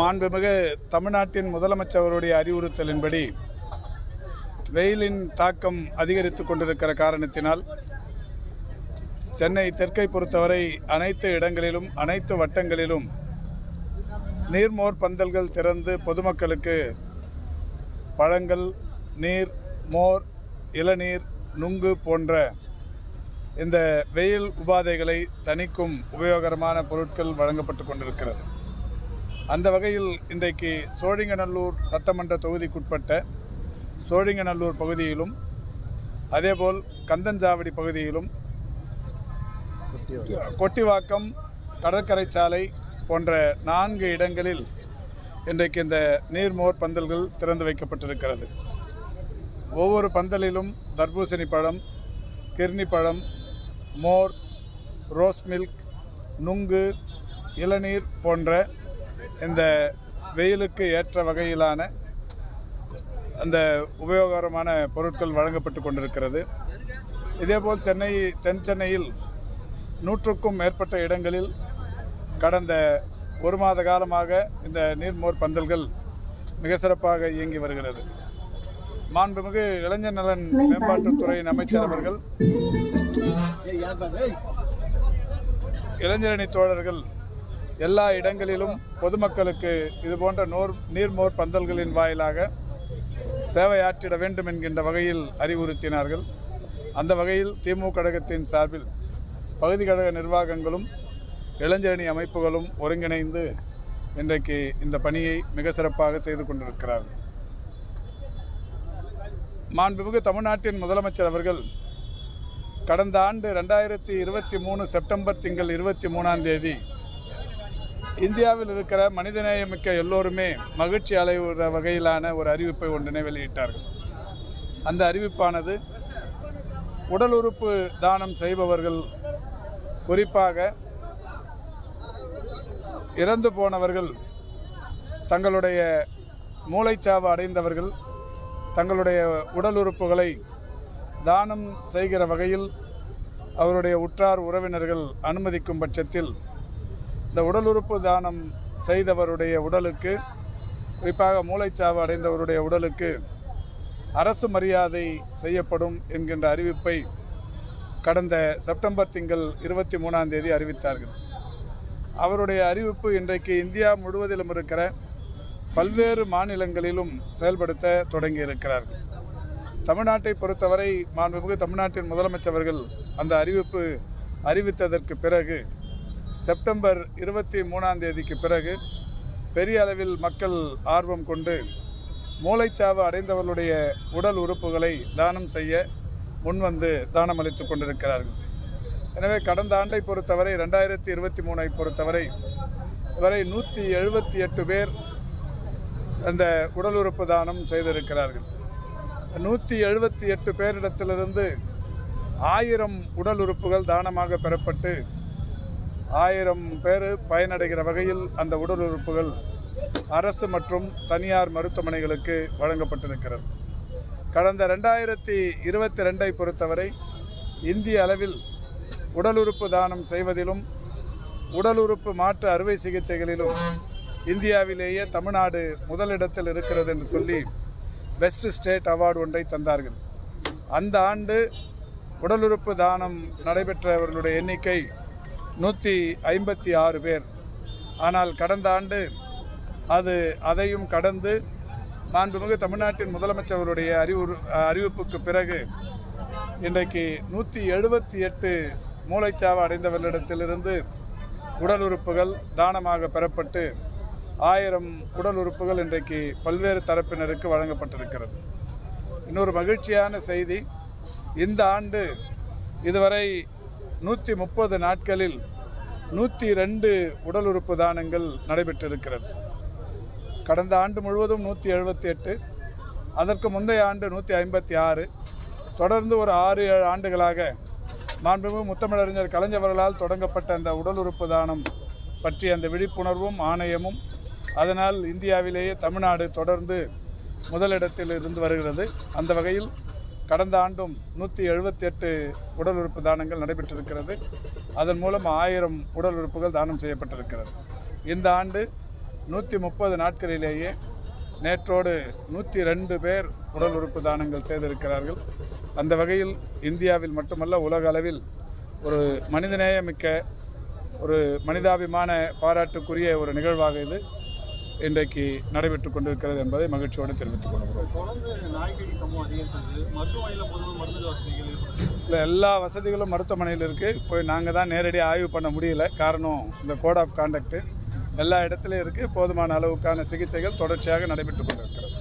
மாண்புமிகு தமிழ்நாட்டின் முதலமைச்சருடைய அறிவுறுத்தலின்படி வெயிலின் தாக்கம் அதிகரித்து கொண்டிருக்கிற காரணத்தினால் சென்னை தெற்கை பொறுத்தவரை அனைத்து இடங்களிலும் அனைத்து வட்டங்களிலும் நீர்மோர் பந்தல்கள் திறந்து பொதுமக்களுக்கு பழங்கள் நீர் மோர் இளநீர் நுங்கு போன்ற இந்த வெயில் உபாதைகளை தணிக்கும் உபயோகரமான பொருட்கள் வழங்கப்பட்டு கொண்டிருக்கிறது. அந்த வகையில் இன்றைக்கு சோழிங்கநல்லூர் சட்டமன்ற தொகுதிக்குட்பட்ட சோழிங்கநல்லூர் பகுதியிலும் அதேபோல் கந்தஞ்சாவடி பகுதியிலும் கொட்டிவாக்கம் கடற்கரை சாலை போன்ற நான்கு இடங்களில் இன்றைக்கு இந்த நீர்மோர் பந்தல்கள் திறந்து வைக்கப்பட்டிருக்கிறது. ஒவ்வொரு பந்தலிலும் தர்பூசணி பழம் கிர்னி பழம் மோர் ரோஸ் மில்க் நுங்கு இளநீர் போன்ற இந்த வெயிலுக்கு ஏற்ற வகையிலான அந்த உபயோகரமான பொருட்கள் வழங்கப்பட்டு கொண்டிருக்கிறது. இதேபோல் சென்னை தென் சென்னையில் நூற்றுக்கும் மேற்பட்ட இடங்களில் கடந்த ஒரு மாத காலமாக இந்த நீர்மோர் பந்தல்கள் மிக சிறப்பாக இயங்கி வருகிறது. மாண்புமிகு இளைஞர் நலன் மேம்பாட்டுத்துறையின் அமைச்சர் அவர்கள் இளைஞரணி தோழர்கள் எல்லா இடங்களிலும் பொதுமக்களுக்கு இதுபோன்ற நோர் நீர்மோர் பந்தல்களின் வாயிலாக சேவையாற்றிட வேண்டும் என்கின்ற வகையில் அறிவுறுத்தினார்கள். அந்த வகையில் திமுக கழகத்தின் சார்பில் பகுதி கழக நிர்வாகங்களும் இளைஞரணி அமைப்புகளும் ஒருங்கிணைந்து இன்றைக்கு இந்த பணியை மிக சிறப்பாக செய்து கொண்டிருக்கிறார்கள். மாண்புமிகு தமிழ்நாட்டின் முதலமைச்சர் அவர்கள் கடந்த ஆண்டு ரெண்டாயிரத்தி இருபத்தி மூணு செப்டம்பர் திங்கள் இருபத்தி மூணாம் தேதி இந்தியாவில் இருக்கிற மனிதநேயமிக்க எல்லோருமே மகிழ்ச்சி அலைவுற வகையிலான ஒரு அறிவிப்பை ஒன்றினை வெளியிட்டார்கள். அந்த அறிவிப்பானது உடல் உறுப்பு தானம் செய்பவர்கள் குறிப்பாக இறந்து போனவர்கள் தங்களுடைய மூளைச்சாவு அடைந்தவர்கள் தங்களுடைய உடல் உறுப்புகளை தானம் செய்கிற வகையில் அவருடைய உற்றார் உறவினர்கள் அனுமதிக்கும் பட்சத்தில் இந்த உடல் உறுப்பு தானம் செய்தவருடைய உடலுக்கு குறிப்பாக மூளைச்சாவு அடைந்தவருடைய உடலுக்கு அரசு மரியாதை செய்யப்படும் என்கின்ற அறிவிப்பை கடந்த செப்டம்பர் திங்கள் இருபத்தி மூணாம் தேதி அறிவித்தார்கள். அவருடைய அறிவிப்பு இன்றைக்கு இந்தியா முழுவதிலும் இருக்கிற பல்வேறு மாநிலங்களிலும் செயல்படுத்த தொடங்கி இருக்கிறார்கள். தமிழ்நாட்டை பொறுத்தவரை மாண்புமிகு தமிழ்நாட்டின் முதலமைச்சர்கள் அந்த அறிவிப்பு அறிவித்ததற்கு பிறகு செப்டம்பர் இருபத்தி மூணாம் தேதிக்கு பிறகு பெரிய அளவில் மக்கள் ஆர்வம் கொண்டு மூளைச்சாவு அடைந்தவர்களுடைய உடல் உறுப்புகளை தானம் செய்ய முன்வந்து தானம் அளித்து கொண்டிருக்கிறார்கள். எனவே கடந்த ஆண்டை பொறுத்தவரை ரெண்டாயிரத்தி இருபத்தி மூணை பொறுத்தவரை வரை நூற்றி எழுபத்தி எட்டு பேர் அந்த உடல் உறுப்பு தானம் செய்திருக்கிறார்கள். நூற்றி எழுபத்தி எட்டு பேரிடத்திலிருந்து ஆயிரம் உடல் உறுப்புகள் தானமாக பெறப்பட்டு ஆயிரம் பேர் பயனடைகிற வகையில் அந்த உடல் உறுப்புகள் அரசு மற்றும் தனியார் மருத்துவமனைகளுக்கு வழங்கப்பட்டிருக்கிறது. கடந்த ரெண்டாயிரத்தி இருபத்தி ரெண்டை பொறுத்தவரை இந்திய அளவில் உடல் உறுப்பு தானம் செய்வதிலும் உடல் உறுப்பு மாற்று அறுவை சிகிச்சைகளிலும் இந்தியாவிலேயே தமிழ்நாடு முதலிடத்தில் இருக்கிறது என்று சொல்லி பெஸ்ட் ஸ்டேட் அவார்டு ஒன்றை தந்தார்கள். அந்த ஆண்டு உடல் உறுப்பு தானம் நடைபெற்றவர்களுடைய எண்ணிக்கை நூற்றி ஐம்பத்தி ஆறு பேர். ஆனால் கடந்த ஆண்டு அது அதையும் கடந்து மாண்புமிகு தமிழ்நாட்டின் முதலமைச்சருடைய அறிவுறு அறிவிப்புக்கு பிறகு இன்றைக்கு நூற்றி எழுபத்தி எட்டு மூளைச்சாவு அடைந்தவர்களிடத்திலிருந்து உடல் உறுப்புகள் தானமாக பெறப்பட்டு ஆயிரம் உடல் உறுப்புகள் இன்றைக்கு பல்வேறு தரப்பினருக்கு வழங்கப்பட்டிருக்கிறது. இன்னொரு மகிழ்ச்சியான செய்தி இந்த ஆண்டு இதுவரை நூற்றி முப்பது நாட்களில் நூற்றி ரெண்டு உடல் உறுப்பு தானங்கள் நடைபெற்றிருக்கிறது. கடந்த ஆண்டு முழுவதும் நூற்றி எழுபத்தி எட்டு அதற்கு முந்தைய ஆண்டு நூற்றி ஐம்பத்தி ஆறு தொடர்ந்து ஒரு ஆறு ஏழு ஆண்டுகளாக மாண்புமிகு முத்தமிழறிஞர் கலைஞர்களால் தொடங்கப்பட்ட அந்த உடல் உறுப்பு தானம் பற்றிய அந்த விழிப்புணர்வும் ஆணையமும் அதனால் இந்தியாவிலேயே தமிழ்நாடு தொடர்ந்து முதலிடத்தில் இருந்து வருகிறது. அந்த வகையில் கடந்த ஆண்டும் நூற்றி எழுபத்தி எட்டு உடல் உறுப்பு தானங்கள் நடைபெற்றிருக்கிறது. அதன் மூலம் ஆயிரம் உடல் உறுப்புகள் தானம் செய்யப்பட்டிருக்கிறது. இந்த ஆண்டு நூற்றி முப்பது நாட்களிலேயே நேற்றோடு நூற்றி ரெண்டு பேர் உடல் உறுப்பு தானங்கள் செய்திருக்கிறார்கள். அந்த வகையில் இந்தியாவில் மட்டுமல்ல உலக அளவில் ஒரு மனிதநேயமிக்க ஒரு மனிதாபிமான பாராட்டுக்குரிய ஒரு நிகழ்வாக இது. இன்றைக்கு நடைபெற்று கொண்டிருக்கிறது என்பதை மகிழ்ச்சியோடு தெரிவித்துக் கொள்கிறோம். இல்லை எல்லா வசதிகளும் மருத்துவமனையில் இருக்குது போய் நாங்கள் தான் நேரடியாக ஆய்வு பண்ண முடியல. காரணம் இந்த கோட் ஆஃப் கான்டக்ட்டு எல்லா இடத்துலையும் இருக்குது போதுமான அளவுக்கான சிகிச்சைகள் தொடர்ச்சியாக நடைபெற்று கொண்டிருக்கிறது.